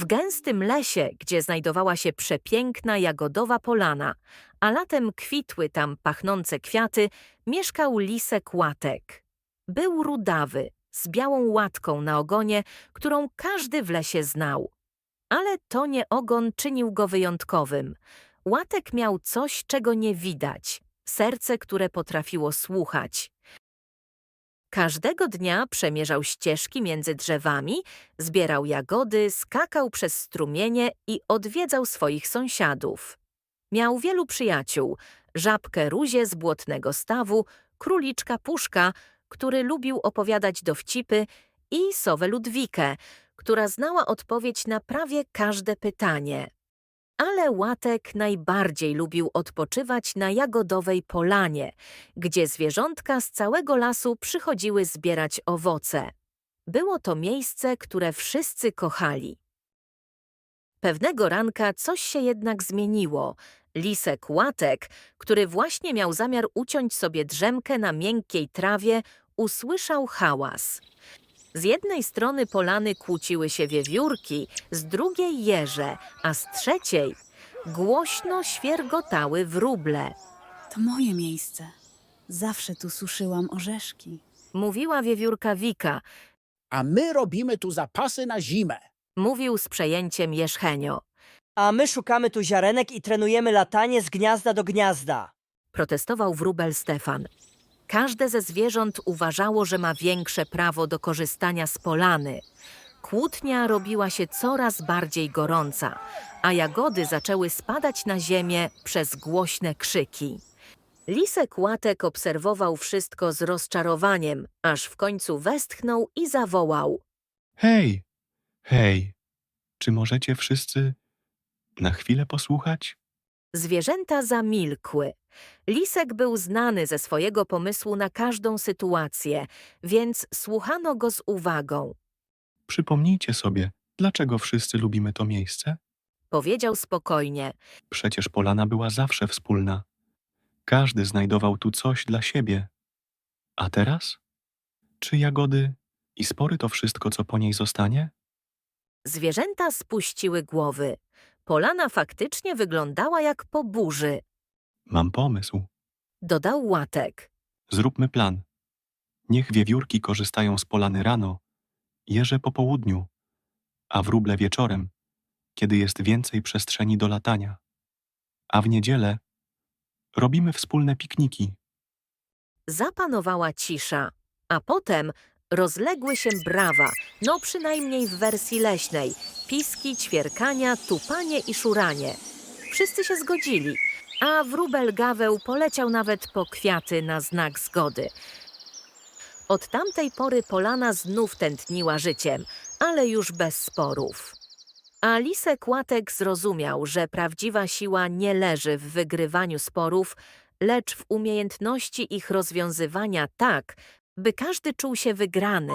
W gęstym lesie, gdzie znajdowała się przepiękna jagodowa polana, a latem kwitły tam pachnące kwiaty, mieszkał lisek łatek. Był rudawy, z białą łatką na ogonie, którą każdy w lesie znał. Ale to nie ogon czynił go wyjątkowym. Łatek miał coś, czego nie widać, serce, które potrafiło słuchać. Każdego dnia przemierzał ścieżki między drzewami, zbierał jagody, skakał przez strumienie i odwiedzał swoich sąsiadów. Miał wielu przyjaciół, żabkę Ruzię z błotnego stawu, króliczka Puszka, który lubił opowiadać dowcipy i sowę Ludwikę, która znała odpowiedź na prawie każde pytanie. Ale Łatek najbardziej lubił odpoczywać na jagodowej polanie, gdzie zwierzątka z całego lasu przychodziły zbierać owoce. Było to miejsce, które wszyscy kochali. Pewnego ranka coś się jednak zmieniło. Lisek Łatek, który właśnie miał zamiar uciąć sobie drzemkę na miękkiej trawie, usłyszał hałas. Z jednej strony polany kłóciły się wiewiórki, z drugiej jeże, a z trzeciej głośno świergotały wróble. To moje miejsce. Zawsze tu suszyłam orzeszki. Mówiła wiewiórka Wika, A my robimy tu zapasy na zimę. mówił z przejęciem Jerzchenio. A my szukamy tu ziarenek i trenujemy latanie z gniazda do gniazda. Protestował wróbel Stefan. Każde ze zwierząt uważało, że ma większe prawo do korzystania z polany. Kłótnia robiła się coraz bardziej gorąca, a jagody zaczęły spadać na ziemię przez głośne krzyki. Lisek Łatek obserwował wszystko z rozczarowaniem, aż w końcu westchnął i zawołał. Hej, hej, czy możecie wszyscy na chwilę posłuchać? Zwierzęta zamilkły. Lisek był znany ze swojego pomysłu na każdą sytuację, więc słuchano go z uwagą. Przypomnijcie sobie, dlaczego wszyscy lubimy to miejsce? Powiedział spokojnie. Przecież polana była zawsze wspólna. Każdy znajdował tu coś dla siebie. A teraz? Czy jagody i spory to wszystko, co po niej zostanie? Zwierzęta spuściły głowy. Polana faktycznie wyglądała jak po burzy. Mam pomysł. Dodał łatek. Zróbmy plan. Niech wiewiórki korzystają z polany rano, jeże po południu, a wróble wieczorem, kiedy jest więcej przestrzeni do latania. A w niedzielę robimy wspólne pikniki. Zapanowała cisza, a potem rozległy się brawa, no przynajmniej w wersji leśnej, piski, ćwierkania, tupanie i szuranie. Wszyscy się zgodzili, a wróbel Gaweł poleciał nawet po kwiaty na znak zgody. Od tamtej pory Polana znów tętniła życiem, ale już bez sporów. A Lisek Łatek zrozumiał, że prawdziwa siła nie leży w wygrywaniu sporów, lecz w umiejętności ich rozwiązywania tak, by każdy czuł się wygrany,